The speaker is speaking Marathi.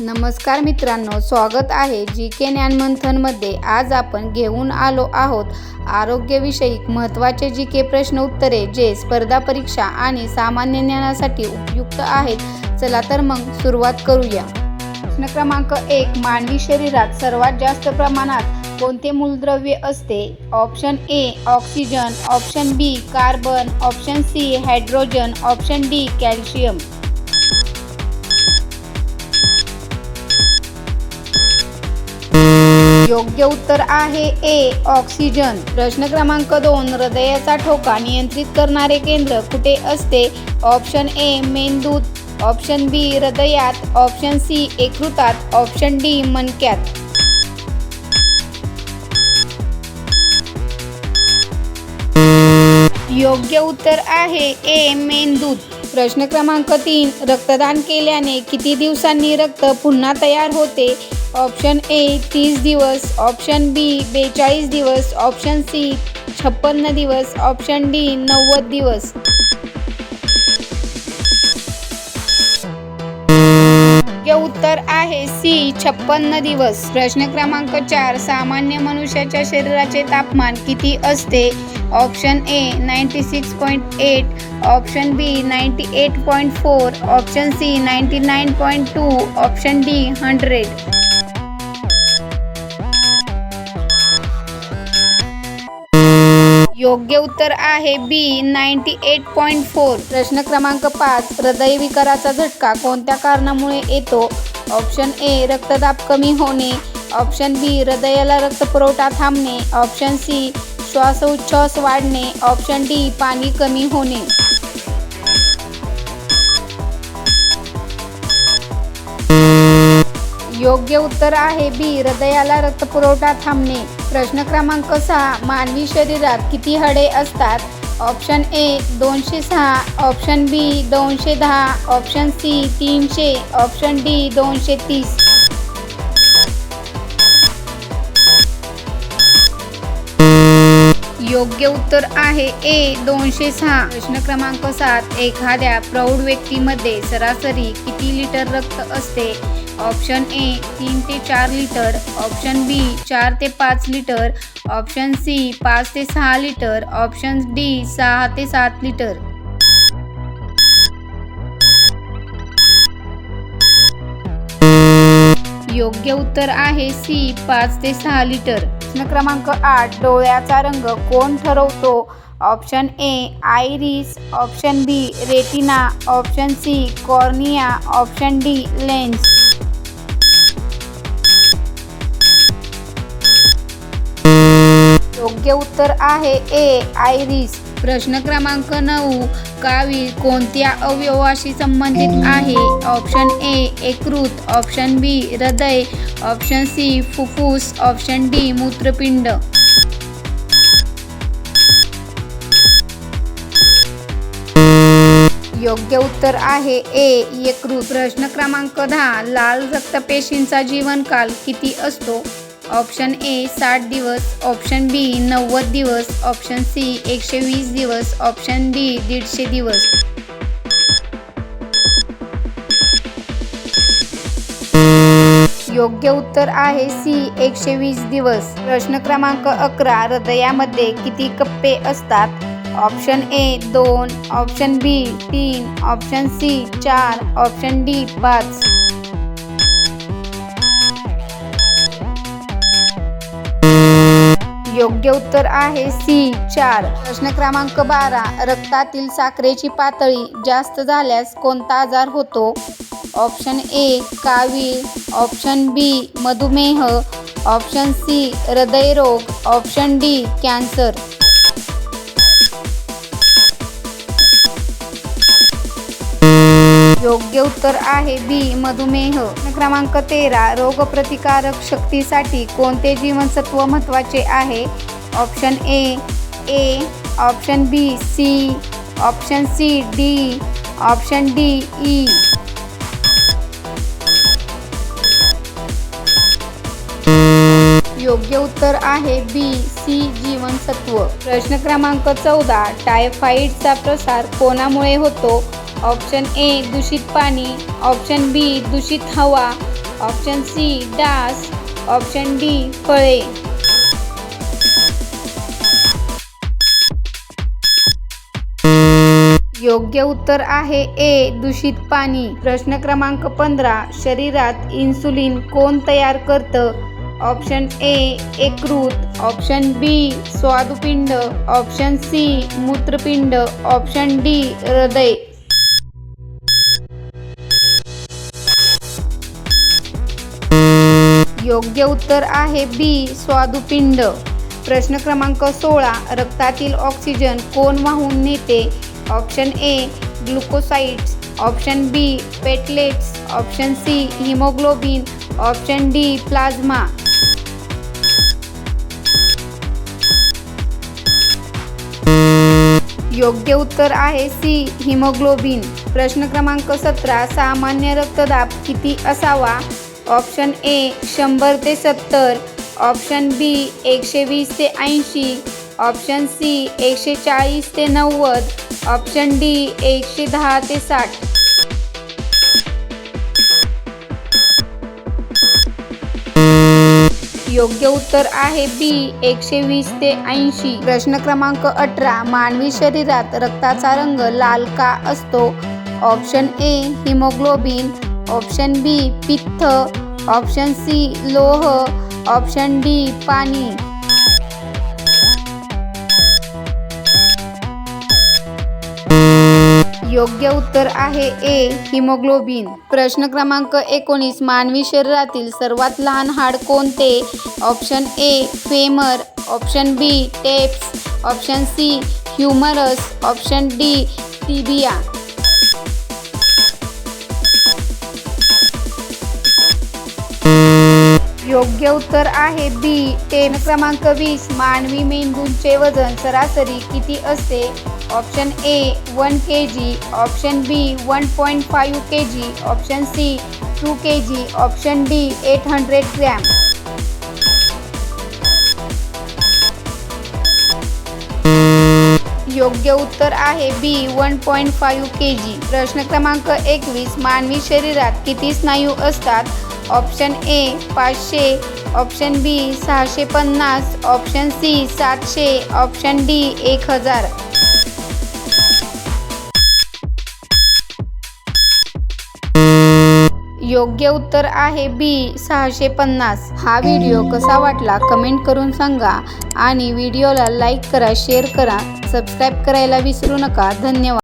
नमस्कार मित्रांनो स्वागत आहे जी के ज्ञानमंथनमध्ये. आज आपण घेऊन आलो आहोत आरोग्यविषयक महत्त्वाचे जी के प्रश्न उत्तरे जे स्पर्धा परीक्षा आणि सामान्य ज्ञानासाठी उपयुक्त आहेत. चला तर मग सुरुवात करूया. प्रश्न क्रमांक एक मानवी शरीरात सर्वात जास्त प्रमाणात कोणते मूलद्रव्य असते? Option A oxygen. Option B carbon. Option C hydrogen. Option D calcium. योग्य उत्तर आहे ए ऑक्सिजन. प्रश्न क्रमांक दोन हृदयाचा ठोका नियंत्रित करणारे केंद्र कुठे असते? ऑप्शन ए मेंदूत. ऑप्शन बी हृदयात. ऑप्शन सी एकृतात ऑप्शन डी मणक्यात. योग्य उत्तर आहे ए मेंदूत. प्रश्न क्रमांक तीन रक्तदान केल्याने किती दिवसांनी रक्त पुन्हा तयार होते? ऑप्शन ए तीस दिवस. ऑप्शन बी बेचाळीस दिवस. ऑप्शन सी छप्पन्न दिवस. ऑप्शन डी नव्वद दिवस. योग्य उत्तर आहे सी छप्पन्न दिवस. प्रश्न क्रमांक चार सामान्य मनुष्याच्या शरीराचे तापमान किती असते? Option A ninety six point eight option B ninety eight point four option C ninety nine point two option D hundred योग्य उत्तर आहे B ninety eight point four. प्रश्न क्रमांक पाच हृदयविकाराचा झटका कोणत्या कारणामुळे येतो? ऑप्शन ए रक्तदाब कमी होणे. ऑप्शन बी हृदयाला रक्तपुरवठा थांबणे. ऑप्शन सी श्वासोच्छ्वास वाढणे. ऑप्शन डी पाणी कमी होणे. योग्य उत्तर आहे बी हृदयाला रक्तपुरवठा थांबणे. प्रश्न क्रमांक सहा मानवी शरीरात किती हाडे असतात? ऑप्शन ए दोनशे सहा ऑप्शन बी दोनशे दहा ऑप्शन सी तीनशे ऑप्शन डी दोनशे तीस. योग्य उत्तर आहे ए दोनशे सहा. प्रश्न क्रमांक सात एखाद्या प्रौढ व्यक्तीमध्ये सरासरी किती लिटर रक्त असते? ऑप्शन ए तीन ते चार लिटर. ऑप्शन बी चार ते पाच लिटर. ऑप्शन सी पाच ते सहा लिटर. ऑप्शन डी सहा ते सात लिटर. योग्य उत्तर आहे सी पाच ते सहा लिटर. प्रश्न क्रमांक आठ डोळ्याचा रंग कोण ठरवतो? Option A iris. Option B retina. Option C cornea. Option D lens. योग्य उत्तर आहे ए आयरिस. प्रश्न क्रमांक नऊ गावी कोणत्या अवयवाशी संबंधित आहे? ऑप्शन ए एकृत ऑप्शन बी हृदय. ऑप्शन सी फुफ्फुस. ऑप्शन डी मूत्रपिंड. योग्य उत्तर आहे ए यकृत प्रश्न क्रमांक दहा लाल रक्तपेशींचा जीवनकाल किती असतो? ऑप्शन ए साठ दिवस ऑप्शन बी नव्वद दिवस ऑप्शन सी एकशे वीस दिवस ऑप्शन डी दीडशे दिवस. योग्य उत्तर आहे सी एकशे वीस दिवस. प्रश्न क्रमांक अकरा हृदयामध्ये किती कप्पे असतात? ऑप्शन ए दोन ऑप्शन बी तीन ऑप्शन सी चार ऑप्शन डी पाच. योग्य उत्तर आहे सी चार. प्रश्न क्रमांक बारा रक्तातील साखरेची पातळी जास्त झाल्यास कोणता आजार होतो? ऑप्शन ए कावीळ. ऑप्शन बी मधुमेह. ऑप्शन सी हृदयरोग. Option D cancer. योग्य उत्तर आहे बी मधुमेह. क्रमांक तेरा रोगप्रतिकारक शक्तीसाठी कोणते जीवनसत्व महत्त्वाचे आहे? Option A A option B C option C D option D E. योग्य उत्तर आहे बी सी जीवनसत्व. प्रश्न क्रमांक चौदा टायफाईडचा प्रसार कोणामुळे होतो? ऑप्शन ए दूषित पाणी. ऑप्शन बी दूषित हवा. ऑप्शन सी डास. ऑप्शन डी फळे. योग्य उत्तर आहे ए दूषित पाणी. प्रश्न क्रमांक पंधरा शरीरात इन्सुलिन कोण तयार करतं? ऑप्शन ए एकृत ऑप्शन बी स्वादुपिंड. ऑप्शन सी मूत्रपिंड. ऑप्शन डी हृदय. योग्य उत्तर आहे बी स्वादुपिंड. प्रश्न क्रमांक सोळा रक्तातील ऑक्सिजन कोण वाहून नेते? Option A glucosides option B platelets. Option C haemoglobin. Option D plasma. योग्य उत्तर आहे सी हिमोग्लोबिन. प्रश्न क्रमांक सतरा सामान्य रक्तदाब किती असावा? ऑप्शन ए शंभर ते सत्तर ऑप्शन बी एकशे वीस ते ऐंशी ऑप्शन सी एकशे चाळीस ते नव्वद ऑप्शन डी एकशे दहा ते साठ. योग्य उत्तर आहे बी एकशे वीस ते ऐंशी. प्रश्न क्रमांक अठरा मानवी शरीरात रक्ताचा रंग लाल का असतो? Option A haemoglobin option B पित्त. ऑप्शन सी लोह. ऑप्शन डी पाणी. योग्य उत्तर आहे ए हिमोग्लोबिन. प्रश्न क्रमांक एकोणीस मानवी शरीरातील सर्वात लहान हाड कोणते? Option A femur. Option B stapes. Option C humerus. Option D tibia. योग्य उत्तर आहे बी टेन क्रमांक वीस. मानवी मेंदूंचे वजन सरासरी किती असते? Option A one K G option B one point five K G option C two K G option D eight hundred gram योग्य उत्तर आहे B one point five K G प्रश्न क्रमांक एकवीस. मानवी शरीरात किती स्नायू असतात? ऑप्शन ए पाचशे ऑप्शन बी सहाशे पन्नास ऑप्शन सी सातशे ऑप्शन डी एक हजार. योग्य उत्तर आहे बी सहाशे पन्नास. हा व्हिडिओ कसा वाटला कमेंट करून सांगा आणि व्हिडिओला लाईक करा शेअर करा सबस्क्राईब करायला विसरू नका. धन्यवाद.